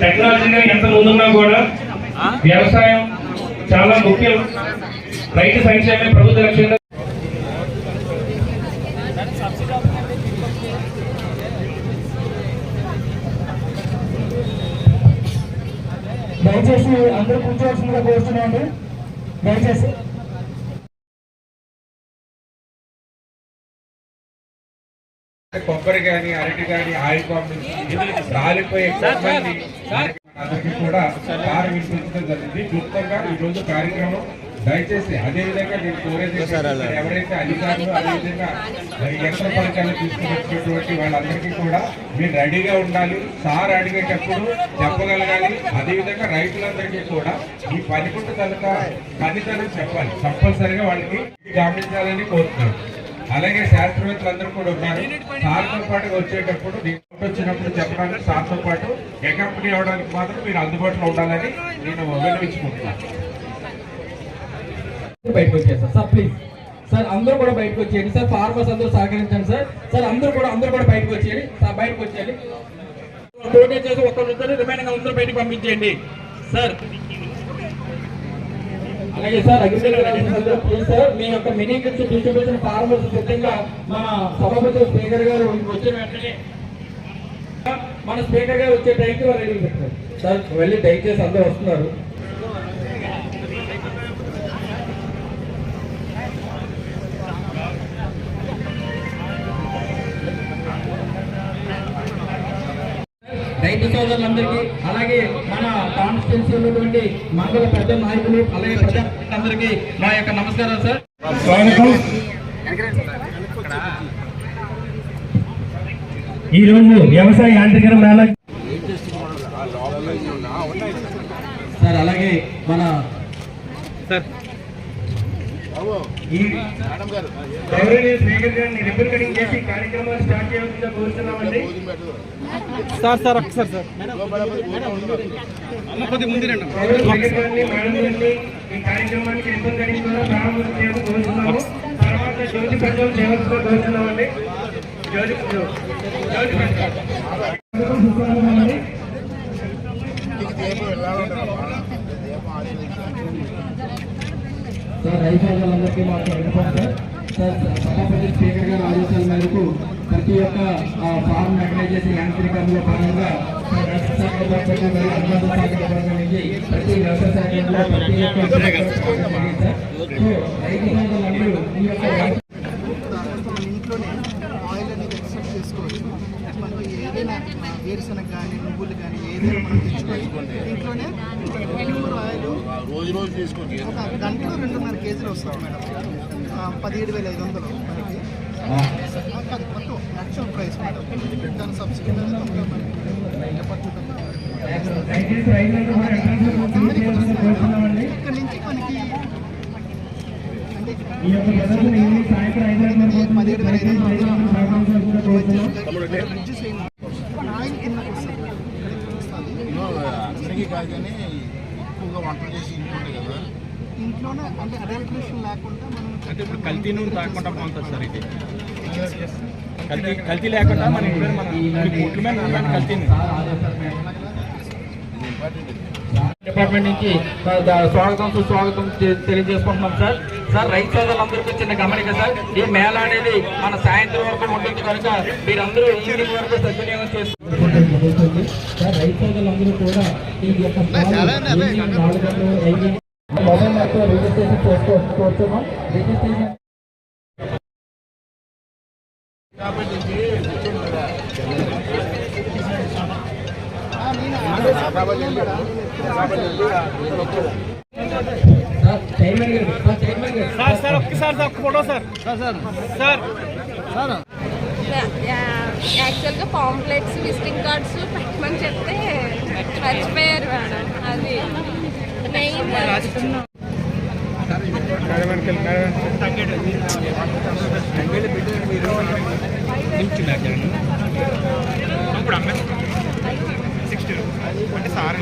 టెక్నాలజీగా ఎంత ముందున్నా కూడా వ్యవసాయం చాలా ముఖ్యం. రైతు సంక్షేమే ప్రభుత్వ లక్ష్యంగా దయచేసి అందరూ కూర్చోవలసిందిగా కోరుతున్నాను. దయచేసి. కొబ్బరి కానీ అరటి కానీ ఆయిల్ పంపించి రాలిపోయే కొబ్బరిని అందరికీ కూడా వినిపించడం జరిగింది. క్లుప్తంగా ఈ రోజు కార్యక్రమం దయచేసి అదే విధంగా నేను కోరేది ఎవరైతే అధికారులు అదేవిధంగా యంత్ర తీసుకున్నటువంటి వాళ్ళందరికీ కూడా మీరు రెడీగా ఉండాలి. సార్ అడిగేటప్పుడు చెప్పగలగాలి. అదేవిధంగా రైతులందరికీ కూడా ఈ పనిముట్టు కనుక పనితనం చెప్పాలి. కంపల్సరిగా వాళ్ళకి గమనించాలని కోరుతున్నాను. అలాగే శాస్త్రవేత్తలందరూ కూడా ఉన్నారు. సార్తో పాటు వచ్చేటప్పుడు వచ్చినప్పుడు చెప్పడానికి సార్తో పాటు ఏ కంపెనీ అవడానికి మాత్రం మీరు అందుబాటులో ఉండాలని నేను విన్నవించుకుంటున్నాను. బయటకు వచ్చేస్తారు సార్. ప్లీజ్ సార్ అందరూ కూడా బయటకు వచ్చేయండి. సార్ ఫార్మర్స్ అందరూ సహకరించండి సార్. సార్ అందరూ కూడా అందరూ కూడా బయటకు వచ్చేయండి. సార్ బయటకు వచ్చేయండి. కోఆర్డినేట్ చేసి ఒక్కరు రిమైనింగ్ అందరూ బయటకు పంపించేయండి. సార్. అలాగే సార్ అగ్రికల్చర్ సార్. మీ యొక్క మినీ కిట్స్ డిస్ట్రిబ్యూషన్ ఫార్మర్స్ సిద్ధంగా మన సభాపతి స్పీకర్ గారు వచ్చిన వెంటనే మన స్పీకర్ గారు వచ్చే టైంకి వాళ్ళు సార్ వెళ్ళి దయచేసి అందరూ వస్తున్నారు. రైతు సోదరులందరికీ అలాగే మన కాన్స్టిట్యున్సీ ఉన్నటువంటి మండల పెద్ద నాయకులు అలాగే ప్రజలందరికీ మా యొక్క నమస్కారం సార్. స్వాగతం. ఈరోజు వ్యవసాయ యాంత్రికరణ సార్ అలాగే మన ఈ గౌరవనీయ స్పీకర్ గారిని రిబ్బన్ కటింగ్ చేసి కార్యక్రమాన్ని స్టార్ట్ చేయాల్సిందిగా కోరుతున్నామండి సార్ సార్ ఒక్కసారి సార్ స్పీకర్ గారిని మేడం గారిని ఈ కార్యక్రమానికి రిబ్బన్ కటింగ్ ద్వారా ప్రారంభం చేయాలని కోరుతున్నాము తర్వాత జ్యోతి ప్రజలు చేయవలసిందిగా కోరుతున్నామండి జ్యోతి జ్యోతి ప్రజ్వలన. సార్ రైతు సోదరులందరికీ మాకు వినపం సార్ సభాపతి స్పీకర్ గారి ఆదేశాల మేరకు ప్రతి ఒక్క ఫార్మ్ మెకనైజేషన్ యాంత్రికంలో భాగంగా ప్రతి వ్యవసాయ శాఖలో ప్రతి ఒక్క రైతు సోదరులందరూ ఈ యొక్క మన ఇంట్లోనే ఆయిల్ అనేది చేసుకోవచ్చు మనం ఏదైనా వేరుశనగ కానీ నువ్వులు కానీ ఏదైనా మనం తెచ్చుకొని ఇంట్లోనే రోజు రోజు ఒక గంటలో రెండున్నర కేజీలు వస్తుంది మేడం. పదిహేడు వేల ఐదు వందలు మనకి. మొత్తం యాక్చువల్ ప్రైస్ మేడం. దాని సబ్సిడీ ఇక్కడ నుంచి మనకి. పదిహేడు వేల ఐదు ఆయిల్ కింద. అందరికీ కాదు కానీ ఎక్కువగా వంటలు చేసి కదా. ఇంట్లోనే అంటే అడల్ట్రేషన్ లేకుండా మనం అంటే ఇప్పుడు కల్తీ నూనె తాగకుండా బాగుంటుంది సార్ ఇది. కల్తీ కల్తీ లేకుండా మన ఇంట్లో మన మీద కల్తీ డిపార్ట్మెంట్ నుంచి స్వాగతం సుస్వాగతం తెలియజేసుకుంటున్నాం సార్. సార్ రైతు సోదరులందరికీ చిన్న గమనిక సార్. ఈ మేళ అనేది మన సాయంత్రం వరకు ఉంటుంది కనుక మీరందరూ ఈవినింగ్ వరకు సద్వినియోగం చేసుకుంటుంది సోదరులందరూ కూడా ఈ యొక్క మొబైల్ నెంబర్ రిజిస్ట్రేషన్ చేసుకోవచ్చు కోరుతున్నాం. రిజిస్ట్రేషన్ సార్ చైర్మన్ గారు సార్ చైర్మన్ గారు. సార్ సార్ ఒక్కసారి సార్ ఒక్క photo sir sir. Sir. Sir. యాక్చువల్గా పాంప్లెట్స్ విజిటింగ్ కార్డ్స్ పెట్టమని చెప్తే మర్చిపోయారు మేడం. అది మెయిన్ ఇప్పుడు అమ్మాయి సిక్స్టీ అంటే సార్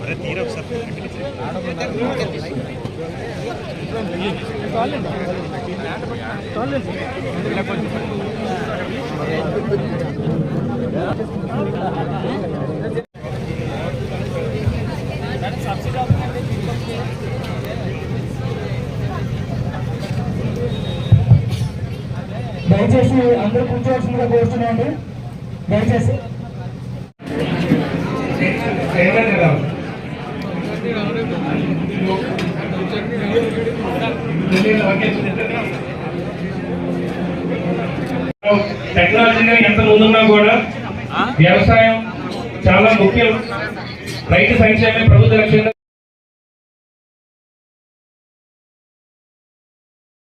అరే తీరా ఒకసారి చాలండి చాలండి దయచేసి అందరూ కూర్చోవలసిందిగా కోరుతున్నాండి దయచేసి. ఏమైంది కదా టెక్నాలజీగా ఎంత ముందున్నా కూడా వ్యవసాయం చాలా ముఖ్యం. రైతు సంక్షేమే ప్రభుత్వ లక్ష్యంగా